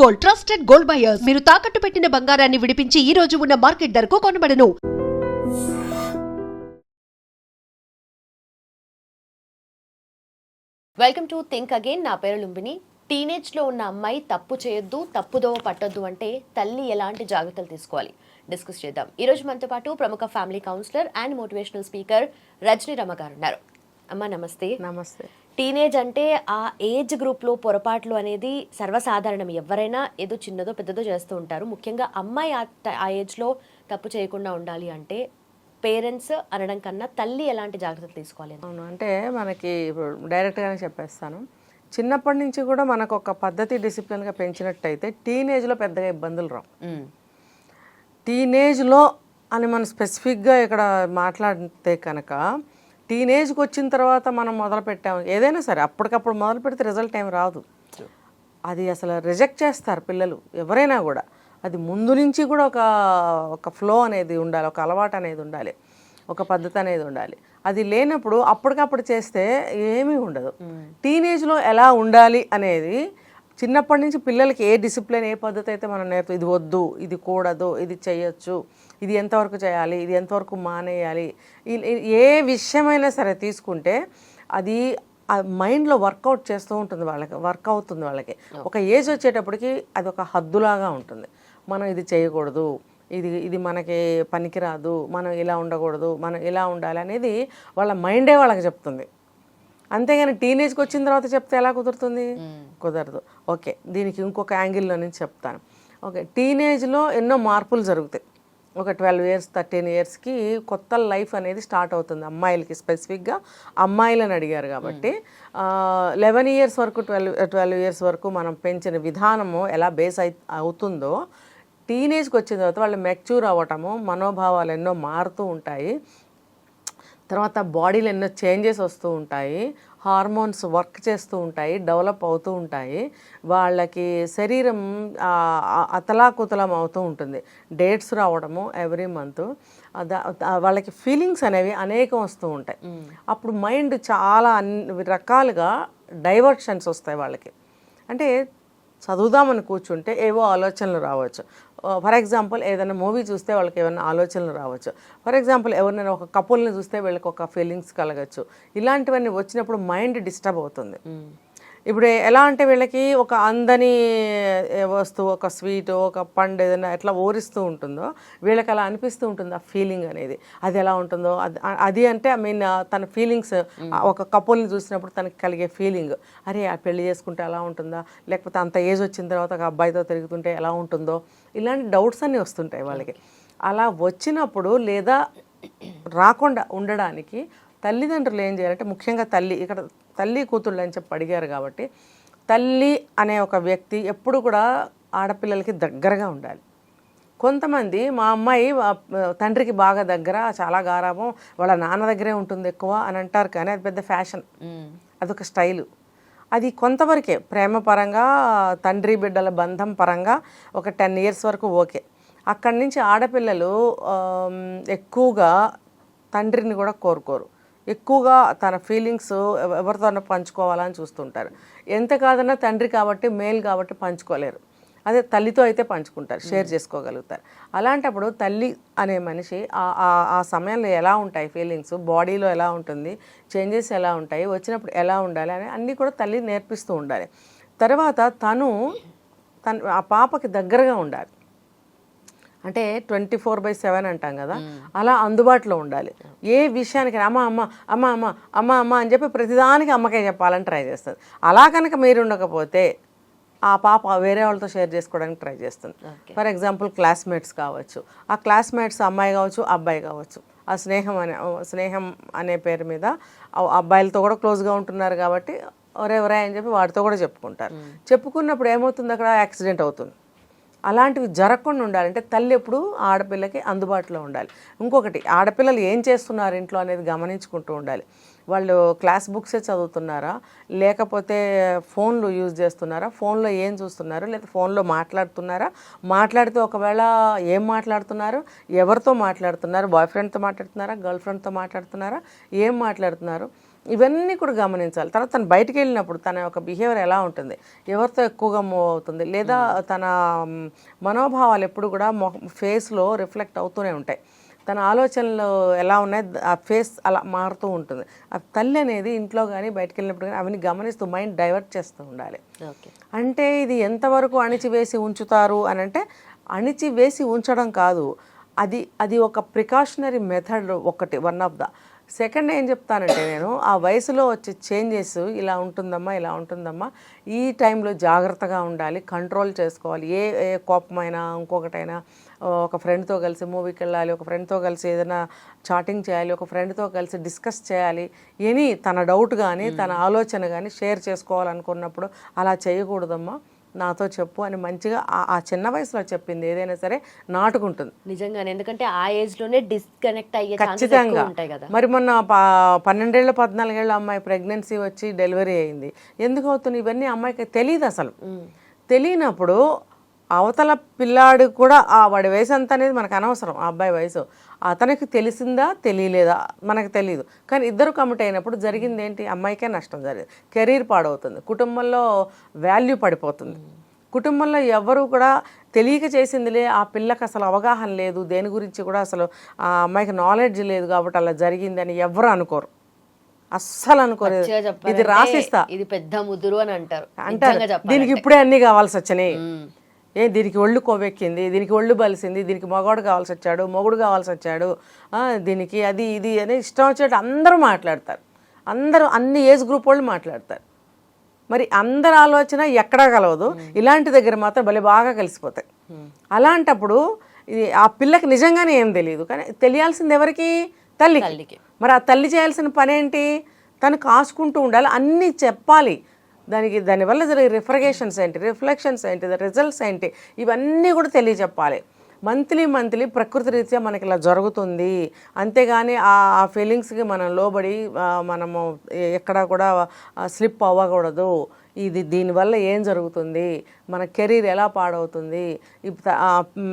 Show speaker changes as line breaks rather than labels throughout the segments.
Gold trusted gold buyers మీరు తాకట్టు పెట్టిన బంగారాన్ని విడిపించి ఈ రోజు ఉన్న మార్కెట్ ధరకు కొనబడను.
వెల్కమ్ టు థింక్ అగైన్ నా పేరు లుంబిని. టీనేజ్లో ఉన్న అమ్మాయి తప్పు చేయొద్దు తప్పుదోవ పట్టొద్దు అంటే తల్లి ఎలాంటి జాగ్రత్తలు తీసుకోవాలి? డిస్కస్ చేద్దాం. ఈ రోజు మనతో పాటు ప్రముఖ family counsellor and motivational speaker Rajani Rama garu ఉన్నారు. అమ్మ నమస్తే.
నమస్తే.
టీనేజ్ అంటే ఆ ఏజ్ గ్రూప్లో పొరపాట్లు అనేది సర్వసాధారణం. ఎవరైనా ఏదో చిన్నదో పెద్దదో చేస్తూ ఉంటారు. ముఖ్యంగా అమ్మాయి ఆ ఏజ్లో తప్పు చేయకుండా ఉండాలి అంటే పేరెంట్స్ అనడం కన్నా తల్లి ఎలాంటి జాగ్రత్తలు తీసుకోవాలి?
అవును. అంటే మనకి డైరెక్ట్గానే చెప్పేస్తాను. చిన్నప్పటి నుంచి కూడా మనకు ఒక పద్ధతి డిసిప్లిన్గా పెంచినట్టయితే టీనేజ్లో పెద్దగా ఇబ్బందులు రావు. టీనేజ్లో అని మనం స్పెసిఫిక్గా ఇక్కడ మాట్లాడితే కనుక టీనేజ్కి వచ్చిన తర్వాత మనం మొదలు పెట్టాము ఏదైనా సరే అప్పటికప్పుడు మొదలు పెడితే రిజల్ట్ ఏం రాదు. అది అసలు రిజెక్ట్ చేస్తారు పిల్లలు ఎవరైనా కూడా. అది ముందు నుంచి కూడా ఒక ఒక ఫ్లో అనేది ఉండాలి ఒక అలవాటు అనేది ఉండాలి ఒక పద్ధతి అనేది ఉండాలి. అది లేనప్పుడు అప్పటికప్పుడు చేస్తే ఏమీ ఉండదు. టీనేజ్లో ఎలా ఉండాలి అనేది చిన్నప్పటి నుంచి పిల్లలకి ఏ డిసిప్లిన్ ఏ పద్ధతి అయితే మనం నేర్పు ఇది వద్దు ఇది కూడదు ఇది చేయొచ్చు ఇది ఎంతవరకు చేయాలి ఇది ఎంతవరకు మానేయాలి ఏ విషయమైనా సరే తీసుకుంటే అది ఆ మైండ్లో వర్కౌట్ చేస్తూ ఉంటుంది వాళ్ళకి వర్క్ అవుతుంది వాళ్ళకి. ఒక ఏజ్ వచ్చేటప్పటికి అది ఒక హద్దులాగా ఉంటుంది. మనం ఇది చేయకూడదు ఇది ఇది మనకి పనికిరాదు మనం ఇలా ఉండకూడదు మనం ఇలా ఉండాలి అనేది వాళ్ళ మైండే వాళ్ళకి చెప్తుంది. అంతేగాని టీనేజ్కి వచ్చిన తర్వాత చెప్తే ఎలా కుదురుతుంది? కుదరదు. ఓకే దీనికి ఇంకొక యాంగిల్లో నుంచి చెప్తాను. ఓకే టీనేజ్లో ఎన్నో మార్పులు జరుగుతాయి. ఒక ట్వెల్వ్ ఇయర్స్ థర్టీన్ ఇయర్స్కి కొత్త లైఫ్ అనేది స్టార్ట్ అవుతుంది అమ్మాయిలకి స్పెసిఫిక్గా అమ్మాయిలని అడిగారు కాబట్టి లెవెన్ ఇయర్స్ వరకు ట్వెల్వ్ ట్వెల్వ్ ఇయర్స్ వరకు మనం పెంచిన విధానము ఎలా బేస్ అయి అవుతుందో టీనేజ్కి వచ్చిన తర్వాత వాళ్ళు మెచ్యూర్ అవ్వటము మనోభావాలు ఎన్నో మారుతూ ఉంటాయి. తర్వాత బాడీలో ఎన్నో చేంజెస్ వస్తూ ఉంటాయి. హార్మోన్స్ వర్క్ చేస్తూ ఉంటాయి డెవలప్ అవుతూ ఉంటాయి. వాళ్ళకి శరీరం అతలాకుతలం అవుతూ ఉంటుంది. డేట్స్ రావడము ఎవ్రీ మంత్. వాళ్ళకి ఫీలింగ్స్ అనేవి అనేకం వస్తూ ఉంటాయి. అప్పుడు మైండ్ చాలా అన్ని రకాలుగా డైవర్షన్స్ వస్తాయి వాళ్ళకి. అంటే చదువుదామని కూర్చుంటే ఏవో ఆలోచనలు రావచ్చు. ఫర్ ఎగ్జాంపుల్ ఏదైనా మూవీ చూస్తే వాళ్ళకి ఏమైనా ఆలోచనలు రావచ్చు. ఫర్ ఎగ్జాంపుల్ ఎవరినైనా ఒక కపుల్ని చూస్తే వీళ్ళకి ఒక ఫీలింగ్స్ కలగచ్చు. ఇలాంటివన్నీ వచ్చినప్పుడు మైండ్ డిస్టర్బ్ అవుతుంది. Hmm. ఇప్పుడు ఎలా అంటే వీళ్ళకి ఒక అందని వస్తువు ఒక స్వీట్ ఒక పండు ఏదైనా ఎట్లా ఓరిస్తూ ఉంటుందో వీళ్ళకి అలా అనిపిస్తూ ఉంటుంది ఆ ఫీలింగ్ అనేది. అది ఎలా ఉంటుందో అది అది అంటే ఐ మీన్ తన ఫీలింగ్స్ ఒక కపుల్ని చూసినప్పుడు తనకి కలిగే ఫీలింగ్. అరే ఆ పెళ్ళి చేసుకుంటే ఎలా ఉంటుందా? లేకపోతే అంత ఏజ్ వచ్చిన తర్వాత ఒక అబ్బాయితో తిరుగుతుంటే ఎలా ఉంటుందో? ఇలాంటి డౌట్స్ అన్నీ వస్తుంటాయి వాళ్ళకి. అలా వచ్చినప్పుడు లేదా రాకుండా ఉండడానికి తల్లిదండ్రులు ఏం చేయాలంటే ముఖ్యంగా తల్లి ఇక్కడ తల్లి కూతుళ్ళు అని చెప్పి అడిగారు కాబట్టి తల్లి అనే ఒక వ్యక్తి ఎప్పుడు కూడా ఆడపిల్లలకి దగ్గరగా ఉండాలి. కొంతమంది మా అమ్మాయి తండ్రికి బాగా దగ్గర చాలా గారాబం వాళ్ళ నాన్న దగ్గరే ఉంటుంది ఎక్కువ అని అంటారు కానీ అది పెద్ద ఫ్యాషన్. అదొక స్టైలు. అది కొంతవరకే ప్రేమ పరంగా తండ్రి బిడ్డల బంధం పరంగా ఒక టెన్ ఇయర్స్ వరకు ఓకే. అక్కడి నుంచి ఆడపిల్లలు ఎక్కువగా తండ్రిని కూడా కోరుకోరు. ఎక్కువగా తన ఫీలింగ్స్ ఎవరితోనో పంచుకోవాలని చూస్తుంటారు. ఎంత కాదన్నా తండ్రి కాబట్టి మేల్ కాబట్టి పంచుకోలేరు. అదే తల్లితో అయితే పంచుకుంటారు షేర్ చేసుకోగలుగుతారు. అలాంటప్పుడు తల్లి అనే మనిషి ఆ- సమయంలో ఎలా ఉంటాయి ఫీలింగ్స్ బాడీలో ఎలా ఉంటుంది? చేంజెస్ ఎలా ఉంటాయి? వచ్చినప్పుడు ఎలా ఉండాలి? అని అన్నీ కూడా తల్లి నేర్పిస్తూ ఉండాలి. తర్వాత తను తన ఆ పాపకి దగ్గరగా ఉండాలి. అంటే ట్వంటీ ఫోర్ బై సెవెన్ అంటాం కదా అలా అందుబాటులో ఉండాలి. ఏ విషయానికి అమ్మ అమ్మ అమ్మ అమ్మ అమ్మ అమ్మ అని చెప్పి ప్రతిదానికి అమ్మకే చెప్పాలని ట్రై చేస్తుంది. అలా కనుక మీరు ఉండకపోతే ఆ పాప వేరే వాళ్ళతో షేర్ చేసుకోవడానికి ట్రై చేస్తుంది. ఫర్ ఎగ్జాంపుల్ క్లాస్మేట్స్ కావచ్చు. ఆ క్లాస్మేట్స్ అమ్మాయి కావచ్చు అబ్బాయి కావచ్చు. ఆ స్నేహం అనే స్నేహం అనే పేరు మీద అబ్బాయిలతో కూడా క్లోజ్గా ఉంటున్నారు కాబట్టి ఒరే ఒరే అని చెప్పి వాడితో కూడా చెప్పుకుంటారు. చెప్పుకున్నప్పుడు ఏమవుతుంది అక్కడ? యాక్సిడెంట్ అవుతుంది. అలాంటివి జరగకుండా ఉండాలంటే తల్లి ఎప్పుడు ఆడపిల్లకి అందుబాటులో ఉండాలి. ఇంకొకటి ఆడపిల్లలు ఏం చేస్తున్నారు ఇంట్లో అనేది గమనించుకుంటూ ఉండాలి. వాళ్ళు క్లాస్ బుక్సే చదువుతున్నారా? లేకపోతే ఫోన్లు యూజ్ చేస్తున్నారా? ఫోన్లో ఏం చూస్తున్నారు? లేదా ఫోన్లో మాట్లాడుతున్నారా? మాట్లాడితే ఒకవేళ ఏం మాట్లాడుతున్నారు? ఎవరితో మాట్లాడుతున్నారు? బాయ్ ఫ్రెండ్తో మాట్లాడుతున్నారా? గర్ల్ ఫ్రెండ్తో మాట్లాడుతున్నారా? ఏం మాట్లాడుతున్నారు? ఇవన్నీ కూడా గమనించాలి. తర్వాత తను బయటికి వెళ్ళినప్పుడు తన యొక్క బిహేవియర్ ఎలా ఉంటుంది? ఎవరితో ఎక్కువగా మూవ్ అవుతుంది? లేదా తన మనోభావాలు ఎప్పుడు కూడా ఫేస్లో రిఫ్లెక్ట్ అవుతూనే ఉంటాయి. తన ఆలోచనలు ఎలా ఉన్నాయి? ఆ ఫేస్ అలా మారుతూ ఉంటుంది. ఆ తల్లి అనేది ఇంట్లో కానీ బయటికి వెళ్ళినప్పుడు కానీ అవన్నీ గమనిస్తూ మైండ్ డైవర్ట్ చేస్తూ ఉండాలి.
ఓకే.
అంటే ఇది ఎంతవరకు అణిచివేసి ఉంచుతారు అని అంటే అణిచివేసి ఉంచడం కాదు. అది అది ఒక ప్రికాషనరీ మెథడ్ ఒకటి వన్ ఆఫ్ ద సెకండ్ ఏం చెప్తానంటే నేను ఆ వయసులో వచ్చే చేంజెస్ ఇలా ఉంటుందమ్మా ఇలా ఉంటుందమ్మా ఈ టైంలో జాగ్రత్తగా ఉండాలి కంట్రోల్ చేసుకోవాలి. ఏ ఏ కోపమైనా ఇంకొకటైనా ఒక ఫ్రెండ్తో కలిసి మూవీకి వెళ్ళాలి ఒక ఫ్రెండ్తో కలిసి ఏదైనా చాటింగ్ చేయాలి ఒక ఫ్రెండ్తో కలిసి డిస్కస్ చేయాలి ఎనీ తన డౌట్ కానీ తన ఆలోచన కానీ షేర్ చేసుకోవాలనుకున్నప్పుడు అలా చేయకూడదమ్మా. నాతో చెప్పు అని మంచిగా ఆ- చిన్న వయసులో చెప్పింది. ఏదైనా సరే నాటుకుంటుంది.
నిజంగానే ఎందుకంటే ఆ ఏజ్లోనే డిస్కనెక్ట్ అయ్యే
ఖచ్చితంగా.
ఉంటాయి కదా.
మరి మొన్న పన్నెండేళ్ళ పద్నాలుగేళ్ళ అమ్మాయి ప్రెగ్నెన్సీ వచ్చి డెలివరీ అయింది. ఎందుకు అవుతుంది? ఇవన్నీ అమ్మాయికి తెలియదు అసలు. తెలియనప్పుడు అవతల పిల్లాడు కూడా ఆ వాడి వయసు ఎంత అనేది మనకు అనవసరం ఆ అబ్బాయి వయసు. అతనికి తెలిసిందా తెలియలేదా? మనకు తెలియదు కానీ ఇద్దరు కమిట్ అయినప్పుడు జరిగింది ఏంటి అమ్మాయికే నష్టం జరిగింది. కెరీర్ పాడవుతుంది. కుటుంబంలో వాల్యూ పడిపోతుంది. కుటుంబంలో ఎవరు కూడా తెలియక చేసిందిలే ఆ పిల్లకి అసలు అవగాహన లేదు. దేని గురించి కూడా అసలు ఆ అమ్మాయికి నాలెడ్జ్ లేదు కాబట్టి అలా జరిగిందని ఎవరు అనుకోరు. అస్సలు అనుకోరు.
మంచిగా
ఇది రాసిస్తా.
ఇది పెద్ద ముదురు అని అంటారు.
అంటారు. దీనికి ఇప్పుడే అన్ని కావాల్సి వచ్చినాయి. ఏ దీనికి ఒళ్ళు కొవ్వెక్కింది దీనికి ఒళ్ళు బలిసింది దీనికి మగవాడు కావాల్సి వచ్చాడు మొగుడు కావాల్సి వచ్చాడు దీనికి అది ఇది అని ఇష్టం వచ్చేట్టు అందరూ మాట్లాడతారు. అందరూ అన్ని ఏజ్ గ్రూప్ వాళ్ళు మాట్లాడతారు. మరి అందరి ఆలోచన ఎక్కడా కలవదు. ఇలాంటి దగ్గర మాత్రం భలే బాగా కలిసిపోతాయి. అలాంటప్పుడు ఇది ఆ పిల్లకి నిజంగానే ఏం తెలియదు కానీ తెలియాల్సింది ఎవరికి? తల్లికి. మరి ఆ తల్లి చేయాల్సిన పని ఏంటి తను కాసుకుంటూ ఉండాలి అన్నీ చెప్పాలి. దానికి దానివల్ల జరిగే రిఫ్రగేషన్స్ ఏంటి? రిఫ్లెక్షన్స్ ఏంటి? రిజల్ట్స్ ఏంటి? ఇవన్నీ కూడా తెలియజెప్పాలి. మంత్లీ మంత్లీ ప్రకృతి రీత్యా మనకి ఇలా జరుగుతుంది. అంతేగాని ఆ ఫీలింగ్స్కి మనం లోబడి మనము ఎక్కడా కూడా స్లిప్ అవ్వకూడదు. ఇది దీనివల్ల ఏం జరుగుతుంది? మన కెరీర్ ఎలా పాడవుతుంది? ఇప్పుడు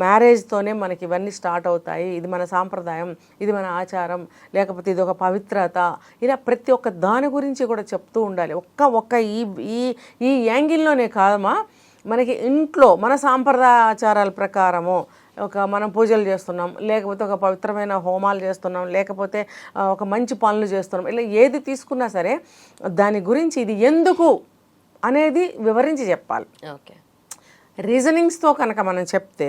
మ్యారేజ్తోనే మనకి ఇవన్నీ స్టార్ట్ అవుతాయి. ఇది మన సాంప్రదాయం. ఇది మన ఆచారం. లేకపోతే ఇది ఒక పవిత్రత. ఇలా ప్రతి ఒక్క దాని గురించి కూడా చెప్తూ ఉండాలి. ఒక్క ఒక్క ఈ ఈ ఈ యాంగిల్లోనే కాదమ్మా. మనకి ఇంట్లో మన సాంప్రదాయ ఆచారాల ప్రకారము ఒక మనం పూజలు చేస్తున్నాం. లేకపోతే ఒక పవిత్రమైన హోమాలు చేస్తున్నాం. లేకపోతే ఒక మంచి పనులు చేస్తున్నాం. ఇలా ఏది తీసుకున్నా సరే దాని గురించి ఇది ఎందుకు అనేది వివరించి చెప్పాలి.
ఓకే.
రీజనింగ్స్తో కనుక మనం చెప్తే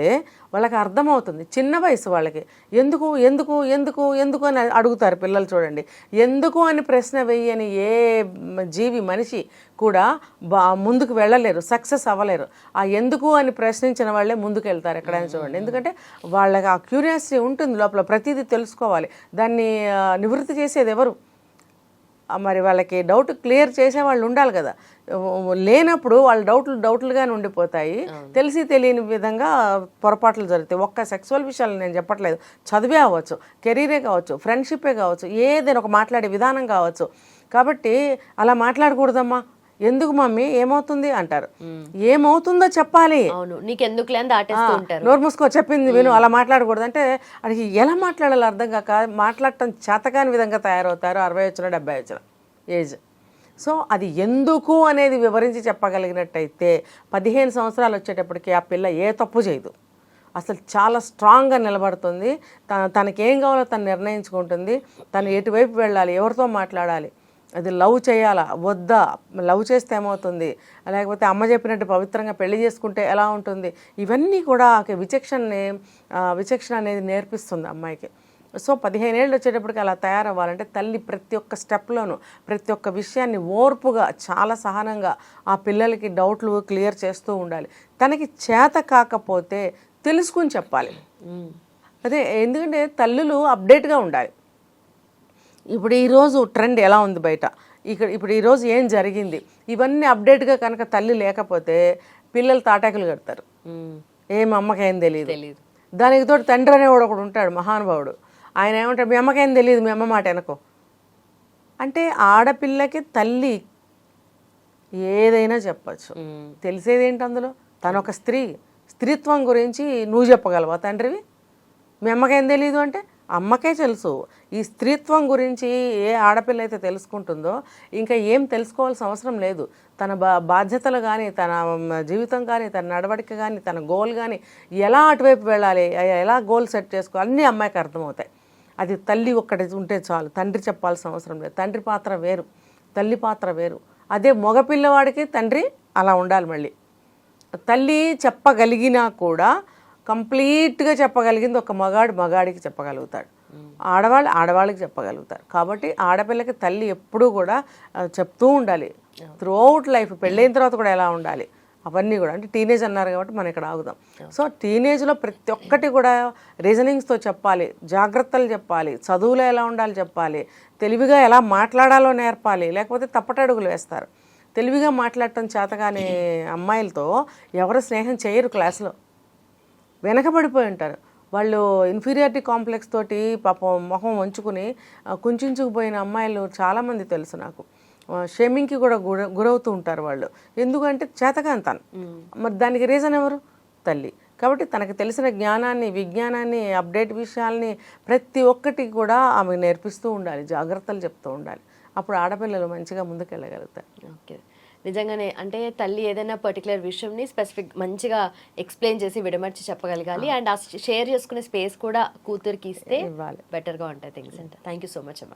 వాళ్ళకి అర్థమవుతుంది. చిన్న వయసు వాళ్ళకి. ఎందుకు ఎందుకు ఎందుకు ఎందుకు అని అడుగుతారు పిల్లలు చూడండి. ఎందుకు అని ప్రశ్న వెయ్యని ఏ జీవి మనిషి కూడా బా ముందుకు వెళ్ళలేరు సక్సెస్ అవ్వలేరు. ఆ ఎందుకు అని ప్రశ్నించిన వాళ్ళే ముందుకు వెళ్తారు ఎక్కడైనా చూడండి. ఎందుకంటే వాళ్ళకి ఆ క్యూరియాసిటీ ఉంటుంది లోపల ప్రతిదీ తెలుసుకోవాలి. దాన్ని నివృత్తి చేసేది ఎవరు? మరి వాళ్ళకి డౌట్ క్లియర్ చేసే వాళ్ళు ఉండాలి కదా. లేనప్పుడు వాళ్ళ డౌట్లు డౌట్లుగానే ఉండిపోతాయి. తెలిసి తెలియని విధంగా పొరపాట్లు జరుగుతాయి. ఒక్క సెక్సువల్ విషయాలు నేను చెప్పట్లేదు. చదివే అవ్వచ్చు కెరీరే కావచ్చు ఫ్రెండ్షిప్పే కావచ్చు ఏదైనా ఒక మాట్లాడే విధానం కావచ్చు. కాబట్టి అలా మాట్లాడకూడదమ్మా. ఎందుకు మమ్మీ? ఏమవుతుంది? అంటారు. ఏమవుతుందో చెప్పాలి.
ఉంటారు.
నోరు మూసుకో చెప్పింది విను. అలా మాట్లాడకూడదు. అంటే అది ఎలా మాట్లాడాలో అర్థం కాక మాట్లాడటం చేతకాని విధంగా తయారవుతారు అరవై వచ్చిన డెబ్బై వచ్చిన. ఏజ్. సో అది ఎందుకు అనేది వివరించి చెప్పగలిగినట్టయితే పదిహేను సంవత్సరాలు వచ్చేటప్పటికి ఆ పిల్ల ఏ తప్పు చేయదు. అసలు చాలా స్ట్రాంగ్గా నిలబడుతుంది. తన తనకి ఏం కావాలో తను నిర్ణయించుకుంటుంది. తను ఎటువైపు వెళ్ళాలి ఎవరితో మాట్లాడాలి అది లవ్ చేయాలా వద్దా లవ్ చేస్తే ఏమవుతుంది లేకపోతే అమ్మ చెప్పినట్టు పవిత్రంగా పెళ్ళి చేసుకుంటే ఎలా ఉంటుంది ఇవన్నీ కూడా ఆ విచక్షణని విచక్షణ అనేది నేర్పిస్తుంది అమ్మాయికి. సో పదిహేను ఏళ్ళు వచ్చేటప్పటికి అలా తయారవ్వాలంటే తల్లి ప్రతి ఒక్క స్టెప్లోనూ ప్రతి ఒక్క విషయాన్ని ఓర్పుగా చాలా సహనంగా ఆ పిల్లలకి డౌట్లు క్లియర్ చేస్తూ ఉండాలి. తనకి చేత కాకపోతే తెలుసుకుని చెప్పాలి. అదే ఎందుకంటే తల్లులు అప్డేట్గా ఉండాలి. ఇప్పుడు ఈరోజు ట్రెండ్ ఎలా ఉంది బయట? ఇక్కడ ఇప్పుడు ఈరోజు ఏం జరిగింది? ఇవన్నీ అప్డేట్గా కనుక తల్లి లేకపోతే పిల్లలు తాటాకులు కడతారు. ఏం అమ్మకేం తెలియదు
తెలీదు.
దానికి తోటి తండ్రి అనేవాడు ఒకడు ఉంటాడు మహానుభావుడు. ఆయన ఏమంటాడు మీ అమ్మకేం తెలియదు మీ అమ్మ మాట వెనకో అంటే ఆడపిల్లకి తల్లి ఏదైనా చెప్పచ్చు.
మ్మ్.
తెలిసేది ఏంటి అందులో? తను ఒక స్త్రీ. స్త్రీత్వం గురించి నువ్వు చెప్పగలవా తండ్రివి? మీ అమ్మకేం తెలియదు అంటే అమ్మకే తెలుసు. ఈ స్త్రీత్వం గురించి ఏ ఆడపిల్ల అయితే తెలుసుకుంటుందో ఇంకా ఏం తెలుసుకోవాల్సిన అవసరం లేదు. తన బా బాధ్యతలు కానీ తన జీవితం కానీ తన నడవడిక కానీ తన గోల్ కానీ ఎలా అటువైపు వెళ్ళాలి ఎలా గోల్ సెట్ చేసుకోవాలి అన్నీ అమ్మాయికి అర్థమవుతాయి. అది తల్లి ఒక్కటి ఉంటే చాలు. తండ్రి చెప్పాల్సిన అవసరం లేదు. తండ్రి పాత్ర వేరు. తల్లి పాత్ర వేరు. అదే మగపిల్లవాడికి తండ్రి అలా ఉండాలి మళ్ళీ. తల్లి చెప్పగలిగినా కూడా కంప్లీట్గా చెప్పగలిగింది ఒక మగాడు మగాడికి చెప్పగలుగుతాడు. ఆడవాళ్ళు ఆడవాళ్ళకి చెప్పగలుగుతారు. కాబట్టి ఆడపిల్లకి తల్లి ఎప్పుడూ కూడా చెప్తూ ఉండాలి. త్రూ అవుట్ లైఫ్ పెళ్ళైన తర్వాత కూడా ఎలా ఉండాలి? అవన్నీ కూడా అంటే టీనేజ్ అన్నారు కాబట్టి మనం ఇక్కడ ఆగుదాం. సో టీనేజ్లో ప్రతి ఒక్కటి కూడా రీజనింగ్స్తో చెప్పాలి జాగ్రత్తలు చెప్పాలి చదువులో ఎలా ఉండాలి చెప్పాలి తెలివిగా ఎలా మాట్లాడాలో నేర్పాలి లేకపోతే తప్పటడుగులు వేస్తారు. తెలివిగా మాట్లాడటం చేతగాని అమ్మాయిలతో ఎవరు స్నేహం చేయరు క్లాస్లో. వెనకబడిపోయి ఉంటారు. వాళ్ళు ఇన్ఫీరియారిటీ కాంప్లెక్స్ తోటి పాపం మొహం వంచుకుని కుంచుకుపోయిన అమ్మాయిలు చాలామంది తెలుసు నాకు. షేమింగ్కి కూడా గుర గురవుతూ ఉంటారు వాళ్ళు. ఎందుకంటే చేతకాంతాను మరి దానికి రీజన్ ఎవరు? తల్లి. కాబట్టి తనకు తెలిసిన జ్ఞానాన్ని విజ్ఞానాన్ని అప్డేట్ విషయాల్ని ప్రతి ఒక్కటి కూడా ఆమె నేర్పిస్తూ ఉండాలి జాగ్రత్తలు చెప్తూ ఉండాలి. అప్పుడు ఆడపిల్లలు మంచిగా ముందుకెళ్ళగలుగుతారు.
ఓకే. నిజంగానే అంటే తల్లి ఏదైనా పర్టికులర్ విషయంని స్పెసిఫిక్ మంచిగా ఎక్స్ప్లెయిన్ చేసి విడమర్చి చెప్పగలగాలి. అండ్ ఆ షేర్ చేసుకునే స్పేస్ కూడా కూతురికి ఇస్తే. బెటర్గా ఉంటాయి థింగ్స్ అంటే. థ్యాంక్ యూ సో మచ్ అమ్మా.